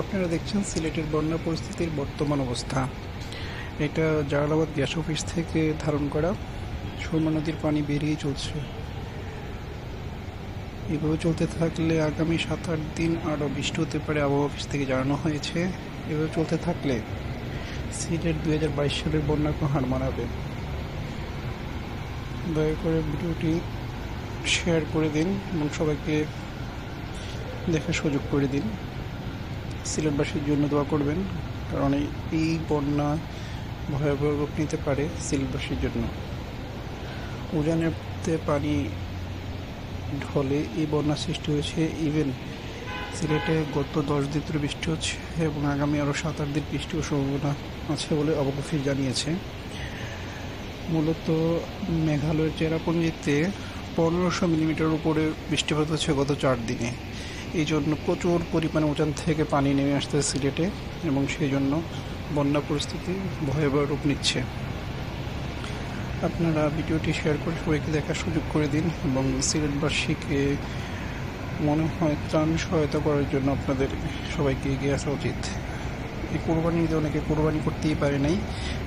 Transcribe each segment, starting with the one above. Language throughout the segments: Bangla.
আপনারা দেখছেন সিলেটের বন্যা পরিস্থিতির বর্তমান অবস্থা। এটা জালালাবাদ গ্যাস অফিস থেকে ধারণ করা সুরমা নদীর পানি বেরিয়ে চলছে। এভাবে চলতে থাকলে আগামী সাত আট দিন আরও বৃষ্টি হতে পারে আবহাওয়া অফিস থেকে জানানো হয়েছে। এভাবে চলতে থাকলে সিলেট দুই হাজার বাইশ সালের বন্যাকে হার মানাবে। দয়া করে ভিডিওটি শেয়ার করে দিন এবং সবাইকে দেখার সুযোগ করে দিন। সিলেটবাসীর জন্য দোয়া করবেন, কারণ এই- বন্যা ভয়াবহ রূপ নিতে পারে সিলেটবাসীর জন্য। উজানেতে পানি ঢলে এই বন্যা সৃষ্টি হয়েছে। ইভেন সিলেটে গত দশ দিন ধরে বৃষ্টি হচ্ছে এবং আগামী আরও সাত আট দিন বৃষ্টির সম্ভাবনা আছে বলে অবগফিস জানিয়েছে। মূলত মেঘালয়ের চেরাপুঞ্জিতে পনেরোশো মিলিমিটার উপরে বৃষ্টিপাত হচ্ছে গত চার দিনে। এই জন্য প্রচুর পরিমাণে উঁচান থেকে পানি নেমে আসছে সিলেটে এবং সেই জন্য বন্যা পরিস্থিতি ভয়াবহ রূপ নিচ্ছে। আপনারা ভিডিওটি শেয়ার করে সবাইকে দেখার সুযোগ করে দিন এবং সিলেটবাসীকে মনে হয় ত্রাণ সহায়তা করার জন্য আপনাদের সবাইকে এগিয়ে আসা উচিত। এই কোরবানি ঈদে অনেকে কোরবানি করতেই পারে নাই,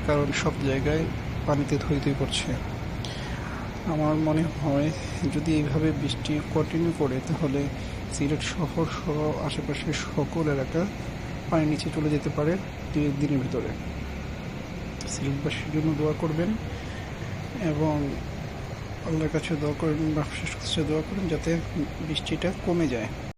কারণ সব জায়গায় পানিতে থই থই করছে আমার মনে হয় যদি এইভাবে বৃষ্টি কন্টিনিউ করে, তাহলে সিলেট শহর সহ আশেপাশের সকল এলাকা পানির নিচে চলে যেতে পারে দু একদিনের ভিতরে। সিলেটবাসীর জন্য দোয়া করবেন এবং আল্লাহর কাছে দোয়া করেন বা দোয়া করেন যাতে বৃষ্টিটা কমে যায়।